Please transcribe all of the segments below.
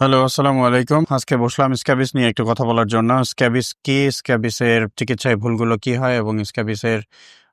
Hello, আসসালামু আলাইকুম। আজকে বসলাম স্ক্যাবিস নিয়ে একটু কথা বলার জন্য। স্ক্যাবিস কি? স্ক্যাবিসের চিকিৎসায় ভুলগুলো কি হয় এবং স্ক্যাবিসের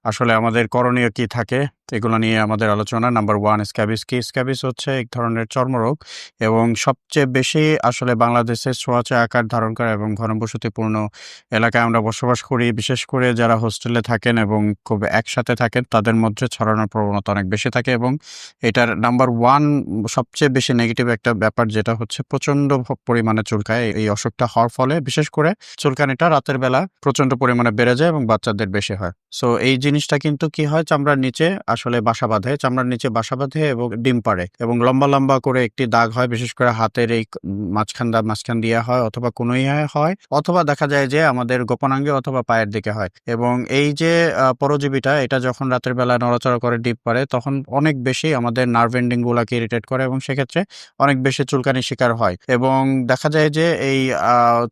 আসলে আমাদের করণীয় কি থাকে? এগুলো নিয়ে আমাদের আলোচনা। নাম্বার ওয়ান স্ক্যাবিস কি স্ক্যাবিস হচ্ছে এক ধরনের চর্মরোগ এবং সবচেয়ে বেশি আসলে বাংলাদেশে ছোঁয়াচে আকার ধারণ করে এবং ঘনবসতিপূর্ণ এলাকায় আমরা বসবাস করি। বিশেষ করে যারা হোস্টেলে থাকেন এবং খুব একসাথে থাকেন, তাদের মধ্যে ছড়ানোর প্রবণতা অনেক বেশি থাকে এবং এটার নাম্বার ওয়ান সবচেয়ে বেশি নেগেটিভ একটা ব্যাপার যেটা হচ্ছে প্রচণ্ড ভ- পরিমাণে চুলকায়। এই- অসুখটা হওয়ার ফলে বিশেষ করে চুলকানিটা রাতের বেলা প্রচণ্ড পরিমাণে বেড়ে যায় এবং বাচ্চাদের বেশি হয়। সো এই জিনিসটা কিন্তু কি হয় চামড়ার নিচে আসলে বাসা বাঁধে, চামড়ার নিচে বাসা বাঁধে এবং ডিম পারে এবং লম্বা লম্বা করে একটি দাগ হয়, বিশেষ করে হাতের এই মাঝখান দা, মাঝখান দিয়ে হয় অথবা কোনোই হয় অথবা দেখা যায় যে আমাদের গোপনাঙ্গে অথবা পায়ের দিকে হয় এবং এই যে পরজীবীটা এটা যখন রাতের বেলা নড়াচড়া করে ডিপ পারে তখন অনেক বেশি আমাদের নার্ভ এন্ডিং গুলাকে ইরিটেট করে এবং সেক্ষেত্রে অনেক বেশি চুলকানির শিকার হয় এবং দেখা যায় যে এই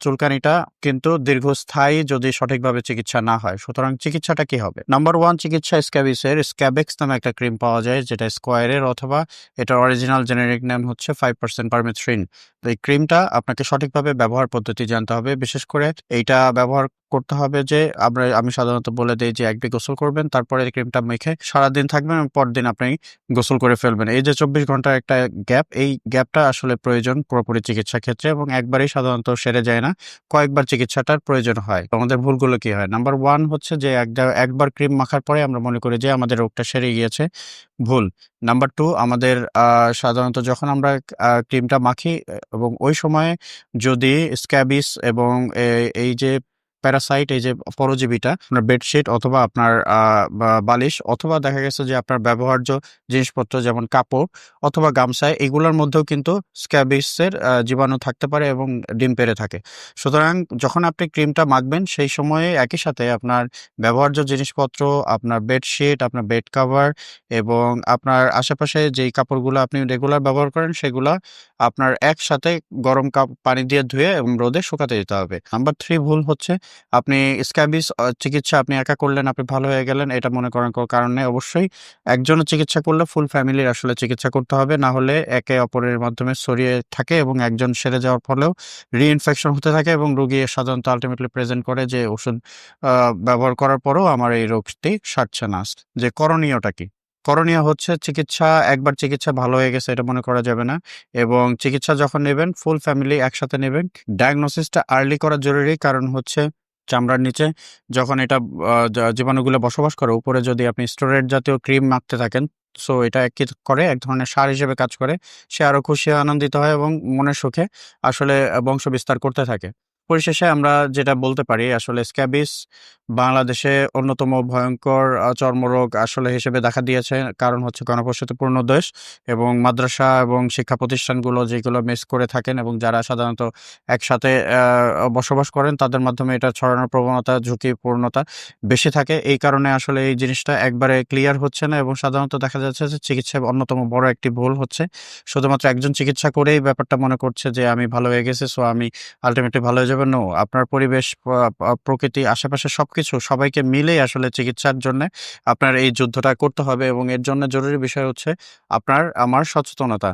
চুলকানিটা কিন্তু দীর্ঘস্থায়ী যদি সঠিকভাবে চিকিৎসা না হয় সুতরাং চিকিৎসাটা কি হবে? নাম্বার ওয়ান চিকিৎসা স্ক্যাবিসের স্ক্যাবেক্স নামে একটা ক্রিম পাওয়া যায়, যেটা স্কোয়ারের অথবা এটা অরিজিনাল জেনেরিক নাম হচ্ছে ফাইভ পার্সেন্ট পারমেথ্রিন এই ক্রিমটা আপনাকে সঠিকভাবে ব্যবহার পদ্ধতি জানতে হবে। বিশেষ করে এইটা ব্যবহার করতে হবে যে, আমরা, আমি সাধারণত বলে দিই যে একদিন গোসল করবেন, তারপরে এই ক্রিমটা মেখে সারাদিন থাকবেন পরদিন আপনি গোসল করে ফেলবেন। এই যে চব্বিশ ঘণ্টার একটা গ্যাপ, এই গ্যাপটা আসলে প্রয়োজন পুরোপুরি চিকিৎসা ক্ষেত্রে এবং একবারই সাধারণত সেরে যায় না। কয়েকবার চিকিৎসাটার প্রয়োজন হয়। আমাদের ভুলগুলো কি হয়? নাম্বার ওয়ান হচ্ছে যে একবার ক্রিম মাখার পরে আমরা মনে করি যে, আমাদের রোগটা সেরে গিয়েছে। ভুল। নাম্বার টু আমাদের সাধারণত যখন আমরা ক্রিমটা মাখি, এবং ওই সময়ে যদি স্ক্যাবিস এবং এই যে প্যারাসাইট, এই যে পরজীবীটা, আপনার বেডশিট অথবা আপনার বালিশ, অথবা দেখা গেছে যে আপনার ব্যবহার্য জিনিসপত্র যেমন কাপড় অথবা গামছায় এগুলোর মধ্যেও কিন্তু স্ক্যাবিসের জীবাণু থাকতে পারে এবং ডিম পেড়ে থাকে। সুতরাং যখন আপনি ক্রিমটা মাখবেন, সেই সময়ে একই সাথে আপনার ব্যবহার্য জিনিসপত্র, আপনার বেডশিট, আপনার বেড কাভার এবং আপনার আশেপাশে যেই কাপড়গুলো আপনি রেগুলার ব্যবহার করেন, সেগুলো আপনার একসাথে গরম কাপ, পানি দিয়ে ধুয়ে এবং রোদে শুকাতে দিতে হবে। নাম্বার থ্রি ভুল হচ্ছে আপনি স্ক্যাবিস চিকিৎসা আপনি একা করলেন, আপনি ভালো হয়ে গেলেন, এটা মনে করেন কারণে অবশ্যই একজনের চিকিৎসা করলে ফুল ফ্যামিলির আসলে চিকিৎসা করতে হবে, না হলে একে অপরের মাধ্যমে ছড়িয়ে থাকে এবং একজন সেরে যাওয়ার ফলেও রিইনফেকশন হতে থাকে এবং রোগী সাধারণত আলটিমেটলি প্রেজেন্ট করে যে ওষুধ ব্যবহার করার পরেও আমার এই রোগটি সারছে না। যে করণীয়টা কি? করণীয় হচ্ছে চিকিৎসা, একবার চিকিৎসা ভালো হয়ে গেছে এটা মনে করা যাবে না এবং চিকিৎসা যখন নেবেন ফুল ফ্যামিলি একসাথে নেবেন। ডায়াগনোসিসটা আর্লি করা জরুরি, কারণ হচ্ছে চামড়ার নিচে যখন এটা জীবাণুগুলো বসবাস করে, উপরে যদি আপনি স্টোরেট জাতীয় ক্রিম মাখতে থাকেন, সো এটা কি, করে, এক ধরনের সার হিসেবে কাজ করে। সে আরও খুশি, আনন্দিত হয় এবং মনের সুখে আসলে বংশ বিস্তার করতে থাকে। পরিশেষে আমরা যেটা বলতে পারি, আসলে স্ক্যাবিস বাংলাদেশে অন্যতম ভয়ঙ্কর চর্মরোগ আসলে হিসেবে দেখা দিয়েছে। কারণ হচ্ছে গণবসতিপূর্ণ দেশ এবং মাদ্রাসা এবং শিক্ষা প্রতিষ্ঠানগুলো যেগুলো মিস করে থাকেন এবং যারা সাধারণত একসাথে বসবাস করেন, তাদের মাধ্যমে এটা ছড়ানোর প্রবণতা, ঝুঁকিপূর্ণতা বেশি থাকে। এই কারণে আসলে এই জিনিসটা একবারে ক্লিয়ার হচ্ছে না এবং সাধারণত দেখা যাচ্ছে যে চিকিৎসায় অন্যতম বড় একটি ভুল হচ্ছে। শুধুমাত্র একজন চিকিৎসা করেই ব্যাপারটা মনে করছে যে, আমি ভালো হয়ে গেছি, সো আমি আলটিমেটলি ভালো হয়ে যাবে আপনার পরিবেশ প্রকৃতি, আশেপাশে সবকিছু সবাইকে মিলেই আসলে চিকিৎসার জন্য আপনার এই যুদ্ধটা করতে হবে এবং এর জন্য জরুরি বিষয় হচ্ছে আপনার, আমার সচেতনতা।